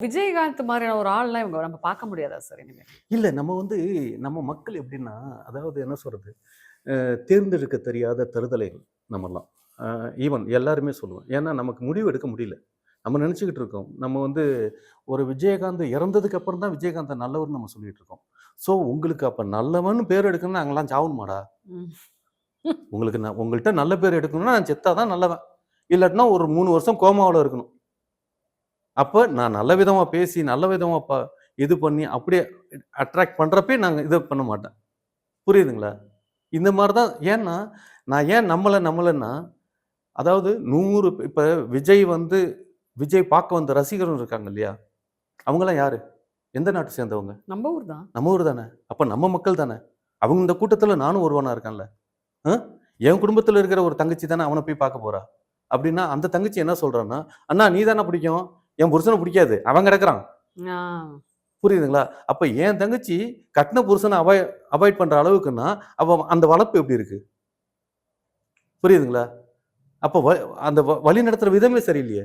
விஜயகாந்த் மாதிரியான ஒரு ஆள்லாம் இவங்க நம்ம பார்க்க முடியாதா சார் இனிமே? இல்லை நம்ம வந்து நம்ம மக்கள் எப்படின்னா அதாவது என்ன சொல்கிறது தேர்ந்தெடுக்க தெரியாத தருதலைகள் நம்மெல்லாம். ஈவன் எல்லாருமே சொல்லுவோம் ஏன்னா நமக்கு முடிவு எடுக்க முடியல. நம்ம நினச்சிக்கிட்டு இருக்கோம். நம்ம வந்து ஒரு விஜயகாந்த் இறந்ததுக்கு அப்புறம் தான் விஜயகாந்தை நல்லவர்னு நம்ம சொல்லிட்டு இருக்கோம். ஸோ உங்களுக்கு அப்போ நல்லவன் பேர் எடுக்கணும்னா நாங்களாம் சாவணுமாடா. உங்களுக்கு நான் உங்கள்கிட்ட நல்ல பேர் எடுக்கணும்னா நான் செத்தா தான் நல்லவன். இல்லாட்டினா ஒரு மூணு வருஷம் கோமாவில் இருக்கணும். அப்போ நான் நல்ல விதமாக பேசி நல்ல விதமாக ப இது பண்ணி அப்படியே அட்ராக்ட் பண்ணுறப்பே நாங்கள் இதை பண்ண மாட்டேன் புரியுதுங்களா? இந்த மாதிரி தான் ஏன்னா நான் ஏன் நம்மளை நம்மளைன்னா அதாவது நூறு இப்போ விஜய் வந்து விஜய் பார்க்க வந்த ரசிகரும் இருக்காங்க இல்லையா? அவங்களாம் யாரு? எந்த நாட்டை சேர்ந்தவங்க? நம்ம ஊர் தான். நம்ம ஊர் தானே? அப்போ நம்ம மக்கள் தானே? அவங்க இந்த கூட்டத்தில் நானும் ஒருவனா இருக்கேன்ல? என் குடும்பத்தில் இருக்கிற ஒரு தங்கச்சி தானே அவனை போய் பார்க்க போறா? அப்படின்னா அந்த தங்கச்சி என்ன சொல்றான்னா அண்ணா நீ தானே பிடிக்கும்? என் புருஷனை பிடிக்காது. அவன் கிடக்குறான். புரியுதுங்களா? அப்ப என் தங்கச்சி கட்டின புருஷனை அவாய் அவாய்ட் பண்ற அளவுக்குன்னா அவ அந்த வளர்ப்பு எப்படி இருக்கு? புரியுதுங்களா? அப்போ வ- அந்த வழி நடத்துற விதமே சரியில்லையே.